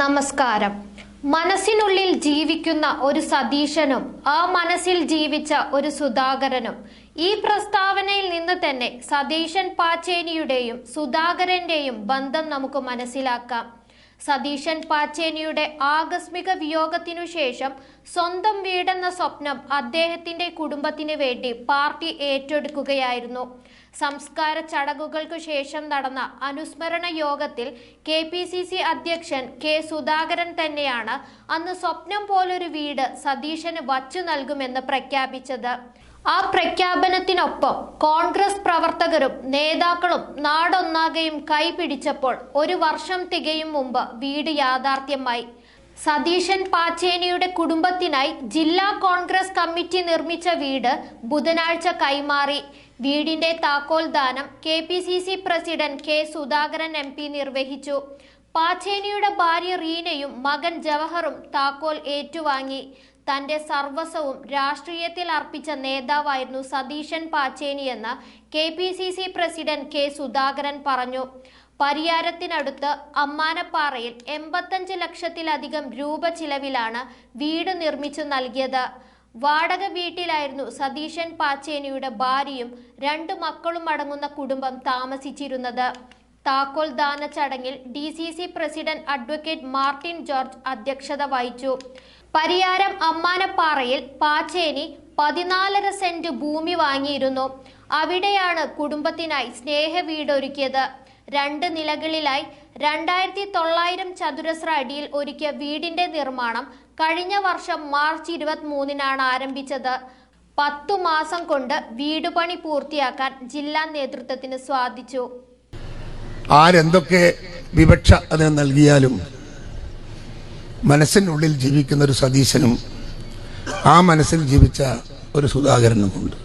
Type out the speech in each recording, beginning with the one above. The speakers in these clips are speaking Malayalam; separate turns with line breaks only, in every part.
നമസ്കാരം. മനസ്സിനുള്ളിൽ ജീവിക്കുന്ന ഒരു സതീശനും ആ മനസ്സിൽ ജീവിച്ച ഒരു സുധാകരനും. ഈ പ്രസ്താവനയിൽ നിന്ന് തന്നെ സതീശൻ പാച്ചേനിയുടെയും സുധാകരന്റെയും ബന്ധം നമുക്ക് മനസ്സിലാക്കാം. സതീശൻ പാച്ചേനിയുടെ ആകസ്മിക വിയോഗത്തിനു ശേഷം സ്വന്തം വീടെന്ന സ്വപ്നം അദ്ദേഹത്തിന്റെ കുടുംബത്തിന് വേണ്ടി പാർട്ടി ഏറ്റെടുക്കുകയായിരുന്നു. സംസ്കാര ചടങ്ങുകൾക്കു ശേഷം നടന്ന അനുസ്മരണ യോഗത്തിൽ കെ പി സി സി അധ്യക്ഷൻ കെ സുധാകരൻ തന്നെയാണ് അന്ന് സ്വപ്നം പോലൊരു വീട് സതീശന് വച്ചു നൽകുമെന്ന് പ്രഖ്യാപിച്ചത്. ആ പ്രഖ്യാപനത്തിനൊപ്പം കോൺഗ്രസ് പ്രവർത്തകരും നേതാക്കളും നാടൊന്നാകെയും കൈപിടിച്ചപ്പോൾ ഒരു വർഷം തികയും മുമ്പ് വീട് യാഥാർത്ഥ്യമായി. സതീശൻ പാച്ചേനിയുടെ കുടുംബത്തിനായി ജില്ലാ കോൺഗ്രസ് കമ്മിറ്റി നിർമ്മിച്ച വീട് ബുധനാഴ്ച കൈമാറി. വീടിന്റെ താക്കോൽ ദാനം K P C C president K Sudhakaran M P നിർവഹിച്ചു. പാച്ചേനിയുടെ ഭാര്യ റീനയും മകൻ ജവഹറും താക്കോൽ ഏറ്റുവാങ്ങി. തന്റെ സർവസ്വവും രാഷ്ട്രീയത്തിൽ അർപ്പിച്ച നേതാവായിരുന്നു Satheesan പാച്ചേനിയെന്ന് K P C C president K Sudhakaran പറഞ്ഞു. പരിയാരത്തിനടുത്ത് അമ്മാനപ്പാറയിൽ എൺപത്തഞ്ച് ലക്ഷത്തിലധികം രൂപ ചിലവിലാണ് വീട് നിർമ്മിച്ചു നൽകിയത്. വാടക വീട്ടിലായിരുന്നു സതീശൻ പാച്ചേനിയുടെ ഭാര്യയും രണ്ട് മക്കളും അടങ്ങുന്ന കുടുംബം താമസിച്ചിരുന്നത്. താക്കോൽ ദാന ചടങ്ങിൽ D C C president advocate Martin George അധ്യക്ഷത വഹിച്ചു. പരിയാരം അമ്മാനപ്പാറയിൽ പാച്ചേനി പതിനാലര സെന്റ് ഭൂമി വാങ്ങിയിരുന്നു. അവിടെയാണ് കുടുംബത്തിനായി സ്നേഹ വീടൊരുക്കിയത് രണ്ട് നിലകളിലായി രണ്ടായിരത്തി തൊള്ളായിരം ചതുരശ്ര അടിയിൽ ഒരുക്കിയ വീടിന്റെ നിർമ്മാണം കഴിഞ്ഞ വർഷം മാർച്ച് ഇരുപത്തി മൂന്നിനാണ് ആരംഭിച്ചത്. പത്തു മാസം കൊണ്ട് വീട് പണി പൂർത്തിയാക്കാൻ ജില്ലാ നേതൃത്വത്തിന് സാധിച്ചു
ആരെന്തൊക്കെ വിവക്ഷ അതിന് നൽകിയാലും മനസ്സിനുള്ളിൽ ജീവിക്കുന്ന ഒരു സതീശനും ആ മനസ്സിൽ ജീവിച്ച ഒരു സുധാകരനുമുണ്ട്.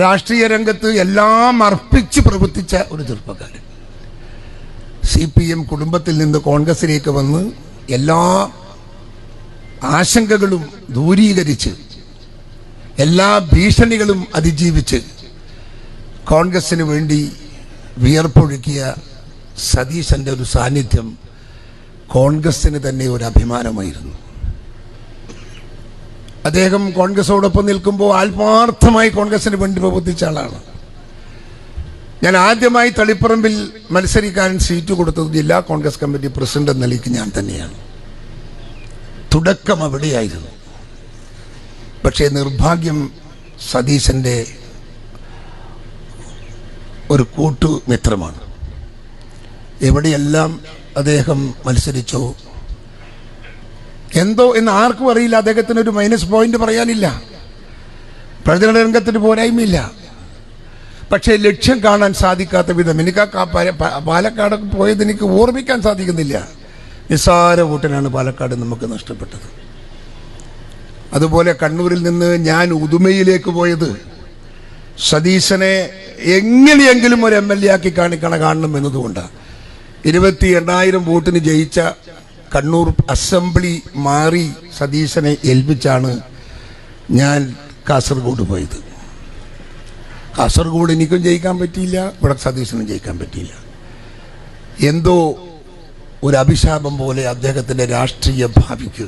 രാഷ്ട്രീയ രംഗത്ത് എല്ലാം അർപ്പിച്ച് പ്രവർത്തിച്ച ഒരു ചെറുപ്പക്കാരൻ. സി പി എം കുടുംബത്തിൽ നിന്ന് കോൺഗ്രസിലേക്ക് വന്ന് എല്ലാ ആശങ്കകളും ദൂരീകരിച്ച് എല്ലാ ഭീഷണികളും അതിജീവിച്ച് കോൺഗ്രസിന് വേണ്ടി വിയർപ്പൊഴുക്കിയ സതീശന്റെ ഒരു സാന്നിധ്യം കോൺഗ്രസിന് തന്നെ ഒരു അഭിമാനമായിരുന്നു. അദ്ദേഹം കോൺഗ്രസോടൊപ്പം നിൽക്കുമ്പോൾ ആത്മാർത്ഥമായി കോൺഗ്രസിന് വേണ്ടി പ്രവർത്തിച്ച ആളാണ്. ഞാൻ ആദ്യമായി തളിപ്പറമ്പിൽ മത്സരിക്കാൻ സീറ്റ് കൊടുത്തത് ജില്ലാ കോൺഗ്രസ് കമ്മിറ്റി പ്രസിഡന്റ് എന്ന നിലയ്ക്ക് ഞാൻ തന്നെയാണ്. തുടക്കം അവിടെയായിരുന്നു. പക്ഷേ നിർഭാഗ്യം സതീശന്റെ ഒരു കൂട്ടുമിത്രമാണ്. എവിടെയെല്ലാം അദ്ദേഹം മത്സരിച്ചു? എന്തോ എന്ന് ആർക്കും അറിയില്ല. അദ്ദേഹത്തിന് ഒരു മൈനസ് പോയിന്റ് പറയാനില്ല. പ്രചരണ രംഗത്തിന് പോരായ്മയില്ല. പക്ഷേ ലക്ഷ്യം കാണാൻ സാധിക്കാത്ത വിധം എനിക്ക് ആ പാലക്കാട് പോയത് എനിക്ക് ഓർമ്മിക്കാൻ സാധിക്കുന്നില്ല. നിസ്സാര വോട്ടിനാണ് പാലക്കാട് നമുക്ക് നഷ്ടപ്പെട്ടത്. അതുപോലെ കണ്ണൂരിൽ നിന്ന് ഞാൻ ഉദുമയിലേക്ക് പോയത് സതീശനെ എങ്ങനെയെങ്കിലും ഒരു എം എൽ എ ആക്കി കാണിക്കണ കാണണം എന്നതുകൊണ്ടാണ്. ഇരുപത്തി എണ്ണായിരം വോട്ടിന് ജയിച്ച കണ്ണൂർ അസംബ്ലി മാറി സതീശനെ ഏൽപ്പിച്ചാണ് ഞാൻ കാസർഗോഡ് പോയത്. കാസർഗോഡ് എനിക്കും ജയിക്കാൻ പറ്റിയില്ല ഇവിടെ സതീശനും ജയിക്കാൻ പറ്റിയില്ല. എന്തോ ഒരു അഭിശാപം പോലെ അദ്ദേഹത്തിന്റെ രാഷ്ട്രീയ ഭാവിക്ക്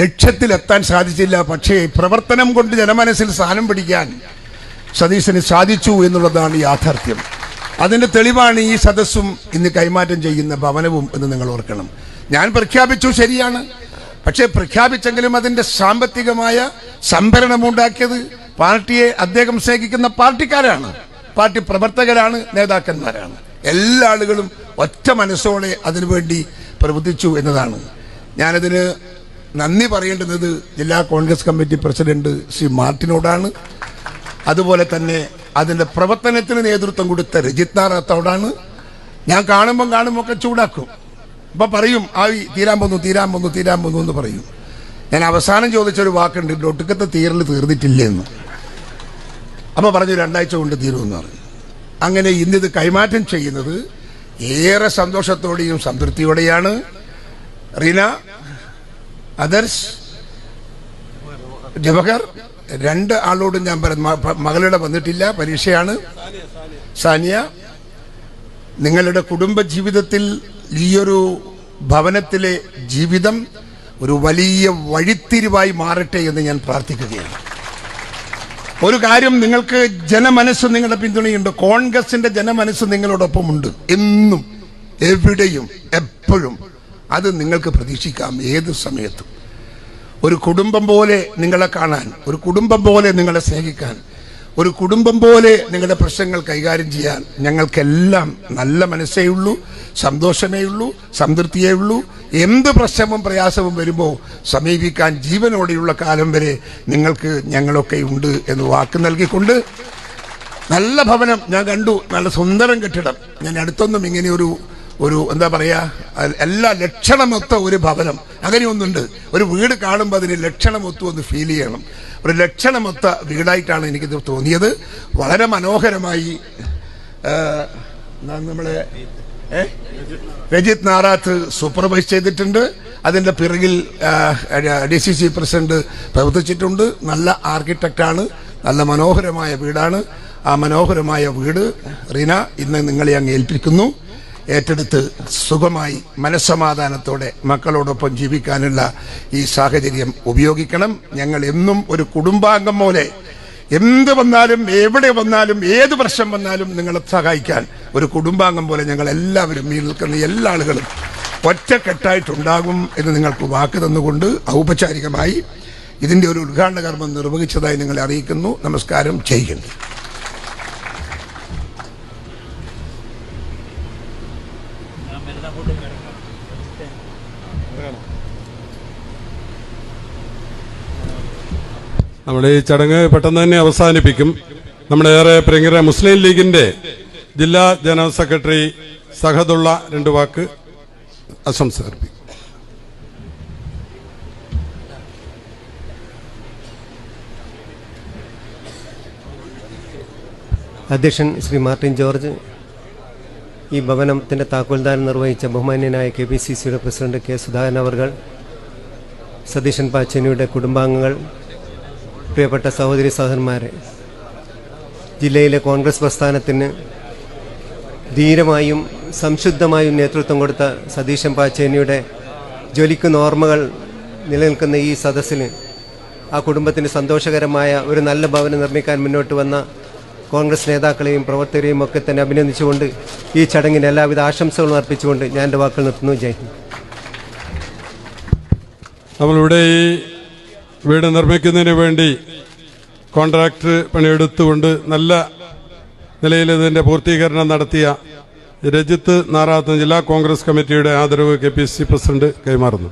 ലക്ഷ്യത്തിലെത്താൻ സാധിച്ചില്ല പക്ഷേ പ്രവർത്തനം കൊണ്ട് ജനമനസ്സിൽ സ്ഥാനം പിടിക്കാൻ സതീശന് സാധിച്ചു എന്നുള്ളതാണ് യാഥാർത്ഥ്യം. അതിന്റെ തെളിവാണ് ഈ സദസ്സും ഇന്ന് കൈമാറ്റം ചെയ്യുന്ന ഭവനവും എന്ന് നിങ്ങൾ ഓർക്കണം. ഞാൻ പ്രഖ്യാപിച്ചു ശരിയാണ്. പക്ഷേ പ്രഖ്യാപിച്ചെങ്കിലും അതിന്റെ സാമ്പത്തികമായ സംഭരണമുണ്ടാക്കിയത് പാർട്ടിയെ അദ്ദേഹം സ്നേഹിക്കുന്ന പാർട്ടിക്കാരാണ്. പാർട്ടി പ്രവർത്തകരാണ് നേതാക്കന്മാരാണ്. എല്ലാ ആളുകളും ഒറ്റ മനസ്സോടെ അതിനുവേണ്ടി പ്രവർത്തിച്ചു എന്നതാണ്. ഞാനതിന് നന്ദി പറയേണ്ടുന്നത് ജില്ലാ കോൺഗ്രസ് കമ്മിറ്റി പ്രസിഡന്റ് ശ്രീ മാർട്ടിനോടാണ്. അതുപോലെ തന്നെ അതിന്റെ പ്രവർത്തനത്തിന് നേതൃത്വം കൊടുത്ത രജിത് നാരാത്തോടാണ് ഞാൻ കാണുമ്പം കാണുമ്പോൾ ഒക്കെ ചൂടാക്കും. ഇപ്പൊ പറയും ആ ഈ തീരാൻ പോന്നു തീരാൻ പോന്നു തീരാൻ പോന്നു എന്ന് പറയും. ഞാൻ അവസാനം ചോദിച്ചൊരു വാക്കുണ്ട് ഒട്ടുക്കത്തെ തീരൽ തീർന്നിട്ടില്ല എന്ന് അപ്പൊ പറഞ്ഞു രണ്ടാഴ്ച കൊണ്ട് തീരുമെന്ന് പറഞ്ഞു. അങ്ങനെ ഇന്നിത് കൈമാറ്റം ചെയ്യുന്നത് ഏറെ സന്തോഷത്തോടെയും സംതൃപ്തിയോടെയാണ്. റീന അതർസ് ജവഹർ രണ്ട് ആളോടും ഞാൻ മ- മകളുടെ വന്നിട്ടില്ല പരീക്ഷയാണ്. സാനിയ നിങ്ങളുടെ കുടുംബ ജീവിതത്തിൽ ഈയൊരു ഭവനത്തിലെ ജീവിതം ഒരു വലിയ വഴിത്തിരിവായി മാറട്ടെ എന്ന് ഞാൻ പ്രാർത്ഥിക്കുകയാണ്. ഒരു കാര്യം നിങ്ങൾക്ക് ജനമനസ്സ് നിങ്ങളുടെ പിന്തുണയുണ്ട്. കോൺഗ്രസിന്റെ ജനമനസ്സ് നിങ്ങളോടൊപ്പമുണ്ട്. എന്നും എവിടെയും എപ്പോഴും അത് നിങ്ങൾക്ക് പ്രതീക്ഷിക്കാം. ഏത് സമയത്തും. ഒരു കുടുംബം പോലെ നിങ്ങളെ കാണാൻ ഒരു കുടുംബം പോലെ നിങ്ങളെ സ്നേഹിക്കാൻ ഒരു കുടുംബം പോലെ നിങ്ങളുടെ പ്രശ്നങ്ങൾ കൈകാര്യം ചെയ്യാൻ ഞങ്ങൾക്കെല്ലാം നല്ല മനസ്സേ ഉള്ളൂ സന്തോഷമേ ഉള്ളൂ സംതൃപ്തിയേ ഉള്ളൂ. എന്ത് പ്രശ്നവും പ്രയാസവും വരുമ്പോൾ സമീപിക്കാൻ ജീവനോടെയുള്ള കാലം വരെ നിങ്ങൾക്ക് ഞങ്ങളൊക്കെ ഉണ്ട് എന്ന് വാക്ക് നൽകിക്കൊണ്ട് നല്ല ഭവനം ഞാൻ കണ്ടു നല്ല സുന്ദരം കെട്ടിടം. ഞാൻ അടുത്തൊന്നും ഇങ്ങനെ ഒരു ഒരു എന്താ പറയുക എല്ലാ ലക്ഷണമൊത്ത ഒരു ഭവനം അങ്ങനെയൊന്നുണ്ട്. ഒരു വീട് കാണുമ്പോൾ അതിന് ലക്ഷണമൊത്തു ഒന്ന് ഫീൽ ചെയ്യണം. ഒരു ലക്ഷണമൊത്ത വീടായിട്ടാണ് എനിക്കിത് തോന്നിയത്. വളരെ മനോഹരമായി നമ്മളെ? രജിത് നാറാത്ത് സൂപ്പർവൈസ് ചെയ്തിട്ടുണ്ട്. അതിന്റെ പിറകിൽ ഡി സി സി പ്രസിഡന്റ് പ്രവർത്തിച്ചിട്ടുണ്ട്. നല്ല ആർക്കിടെക്റ്റാണ് നല്ല മനോഹരമായ വീടാണ്. ആ മനോഹരമായ വീട് റീന ഇന്ന് നിങ്ങളെ അങ്ങ് ഏൽപ്പിക്കുന്നു. ഏറ്റെടുത്ത് സുഖമായി മനസ്സമാധാനത്തോടെ മക്കളോടൊപ്പം ജീവിക്കാനുള്ള ഈ സാഹചര്യം ഉപയോഗിക്കണം. ഞങ്ങൾ എന്നും ഒരു കുടുംബാംഗം പോലെ എന്ത് വന്നാലും എവിടെ വന്നാലും ഏത് പ്രശ്നം വന്നാലും നിങ്ങളെ സഹായിക്കാൻ ഒരു കുടുംബാംഗം പോലെ ഞങ്ങൾ എല്ലാവരും ഈ നിൽക്കുന്ന എല്ലാ ആളുകളും ഒറ്റക്കെട്ടായിട്ടുണ്ടാകും എന്ന് നിങ്ങൾക്ക് വാക്ക് തന്നുകൊണ്ട് ഔപചാരികമായി ഇതിന്റെ ഒരു ഉദ്ഘാടന കർമ്മം നിർവഹിച്ചതായി നിങ്ങളെ അറിയിക്കുന്നു. നമസ്കാരം. ചെയ്യുന്നു
നമ്മൾ ഈ ചടങ്ങ് പെട്ടെന്ന് തന്നെ അവസാനിപ്പിക്കും. നമ്മുടെ ഏറെ പ്രിയങ്കര മുസ്ലിം ലീഗിന്റെ ജില്ലാ ജനറൽ സെക്രട്ടറി സഹദുള്ള രണ്ട് വാക്ക് ആശംസ
അധ്യക്ഷൻ ശ്രീ മാർട്ടിൻ ജോർജ് ഈ ഭവനത്തിന്റെ താക്കോൽദാനം നിർവഹിച്ച ബഹുമാന്യനായ കെ പി സി സിയുടെ പ്രസിഡന്റ് കെ സുധാകരൻ അവർകൾ സതീശൻ പാച്ചനിയുടെ കുടുംബാംഗങ്ങൾ പ്രിയപ്പെട്ട സഹോദരി സഹോദരന്മാരെ ജില്ലയിലെ കോൺഗ്രസ് പ്രസ്ഥാനത്തിന് ധീരമായും സംശുദ്ധമായും നേതൃത്വം കൊടുത്ത സതീശൻ പാച്ചേനിയുടെ ജ്വലിക്കുന്ന ഓർമ്മകൾ നിലനിൽക്കുന്ന ഈ സദസ്സിന് ആ കുടുംബത്തിന് സന്തോഷകരമായ ഒരു നല്ല ഭവനം നിർമ്മിക്കാൻ മുന്നോട്ട് വന്ന കോൺഗ്രസ് നേതാക്കളെയും പ്രവർത്തകരെയും ഒക്കെ തന്നെ അഭിനന്ദിച്ചുകൊണ്ട് ഈ ചടങ്ങിന് എല്ലാവിധ ആശംസകളും അർപ്പിച്ചുകൊണ്ട് ഞാൻ എന്റെ വാക്കുകൾ നിർത്തുന്നു. ജയ് ഹിന്ദ്.
നമ്മളിവിടെ ഈ വീട് നിർമ്മിക്കുന്നതിന് വേണ്ടി കോൺട്രാക്ട് പണിയെടുത്തുകൊണ്ട് നല്ല നിലയിൽ ഇതിന്റെ പൂർത്തീകരണം നടത്തിയ രജിത്ത് നാറാത്ത് ജില്ലാ കോൺഗ്രസ് കമ്മിറ്റിയുടെ ആദരവ് കെ പി സി പ്രസിഡന്റ് കൈമാറുന്നു.